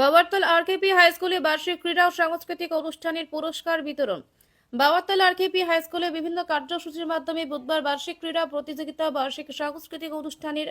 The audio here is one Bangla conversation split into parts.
বাবারতল আরকেপি হাই স্কুলে বার্ষিক ক্রীড়া ও সাংস্কৃতিক অনুষ্ঠানের পুরস্কার বিতরণ। বাবারতল আরকেপি হাই স্কুলে বিভিন্ন কার্যসূচির মাধ্যমে বুধবার বার্ষিক ক্রীড়া প্রতিযোগিতা, বার্ষিক সাংস্কৃতিক অনুষ্ঠানের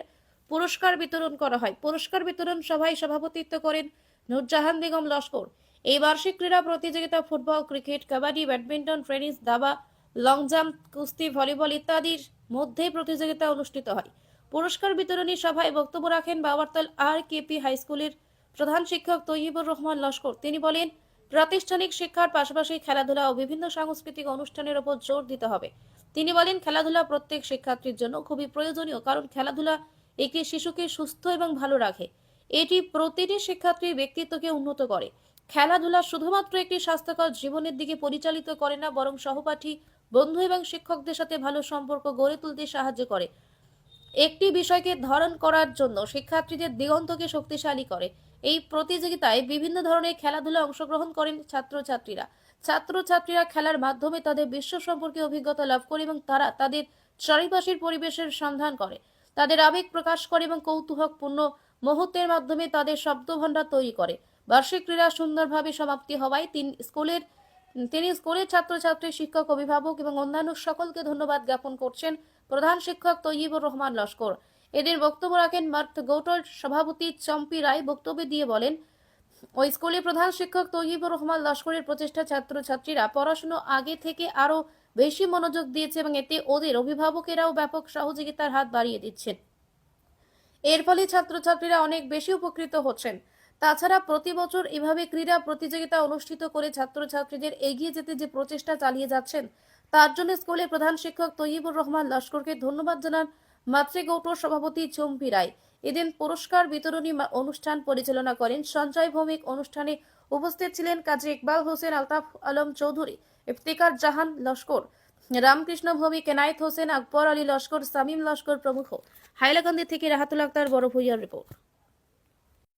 পুরস্কার বিতরণ করা হয়। পুরস্কার বিতরণ সভায় সভাপতিত্ব করেন নুরজাহান বেগম লস্কর। এই বার্ষিক ক্রীড়া প্রতিযোগিতা, football, cricket, kabaddi, badminton, tennis, দাবা লং জাম্প কুস্তি, ভলিবল ইত্যাদির মধ্যে প্রতিযোগিতা অনুষ্ঠিত হয়। পুরস্কার বিতরণী সভায় বক্তব্য রাখেন বাবারতল আর কেপি হাই স্কুলের প্রধান শিক্ষক তৈয়বুর রহমান লস্কর, তিনি বলেন, প্রাতিষ্ঠানিক শিক্ষার পাশাপাশি খেলাধুলা ও বিভিন্ন সাংস্কৃতিক অনুষ্ঠানের উপর জোর দিতে হবে। তিনি বলেন, খেলাধুলা প্রত্যেক শিক্ষার্থীর জন্য খুবই প্রয়োজনীয়, কারণ খেলাধুলা একটি শিশুকে সুস্থ এবং ভালো রাখে। এটি প্রতিটি শিক্ষার্থীর ব্যক্তিত্বকে উন্নত করে। খেলাধুলা শুধুমাত্র একটি স্বাস্থ্যকর জীবনের দিকে পরিচালিত করে না, বরং সহপাঠী, বন্ধু এবং শিক্ষকদের সাথে ভালো সম্পর্ক গড়ে তুলতে সাহায্য করে। একটি বিষয়কে ধারণ করার জন্য শিক্ষার্থীদের দিগন্তকে শক্তিশালী করে। এই প্রতিযোগিতায় বিভিন্ন ধরনের খেলাধুলা অংশগ্রহণ করেন ছাত্রছাত্রীরা। ছাত্রছাত্রীরা খেলার মাধ্যমে তাদের বিশ্ব সম্পর্কে অভিজ্ঞতা লাভ করে এবং তারা তাদের চারিপাশের পরিবেশের সন্ধান করে। তাদের আবেগ প্রকাশ করে এবং কৌতূহকপূর্ণ মুহূর্তের মাধ্যমে তাদের শব্দভাণ্ডার তৈরি করে। বার্ষিক ক্রীড়া সুন্দরভাবে সমাপ্তি হওয়ায় তিন স্কুলের তিনি স্কুলের ছাত্রছাত্রী, শিক্ষক, অভিভাবক এবং অন্যান্য সকলকে ধন্যবাদ জ্ঞাপন করছেন প্রধান শিক্ষক তৈয়বুর রহমান লস্কর। এদের বক্তব্য রাখেন মার্থ গৌটর সভাপতি চম্পি রায়। বক্তব্য দিয়ে বলেন, ওই স্কুলের প্রধান শিক্ষক তৈয়বুর রহমান লস্করের প্রচেষ্টা ছাত্রছাত্রীরা পড়াশুনো আগে থেকে আরও বেশি মনোযোগ দিয়েছে এবং এতে ওদের অভিভাবকেরাও ব্যাপক সহযোগিতার হাত বাড়িয়ে দিচ্ছেন। এর ফলে ছাত্রছাত্রীরা অনেক বেশি উপকৃত হচ্ছেন। তাছাড়া প্রতি বছর এভাবে ক্রীড়া প্রতিযোগিতা অনুষ্ঠিত করে ছাত্রছাত্রীদের এগিয়ে যেতে যে প্রচেষ্টা চালিয়ে যাচ্ছেন, তার জন্য স্কুলের প্রধান শিক্ষক তৈয়বুর রহমান লস্করকে ধন্যবাদ জানান মাতৃগৌট সভাপতি চম্পি রায়। এদিন পুরস্কার বিতরণী অনুষ্ঠান পরিচালনা করেন সঞ্জয় ভৌমিক। অনুষ্ঠানে উপস্থিত ছিলেন কাজী ইকবাল হোসেন, আলতাফ আলম চৌধুরী, ইফতিকার জাহান লস্কর, রামকৃষ্ণ ভৌমিক, এনায়েত হোসেন, আকবর আলী লস্কর, সামিম লস্কর প্রমুখ। হাইলাকান্দি থেকে রাহাতুল আক্তার বড় ভূইয়ার রিপোর্ট।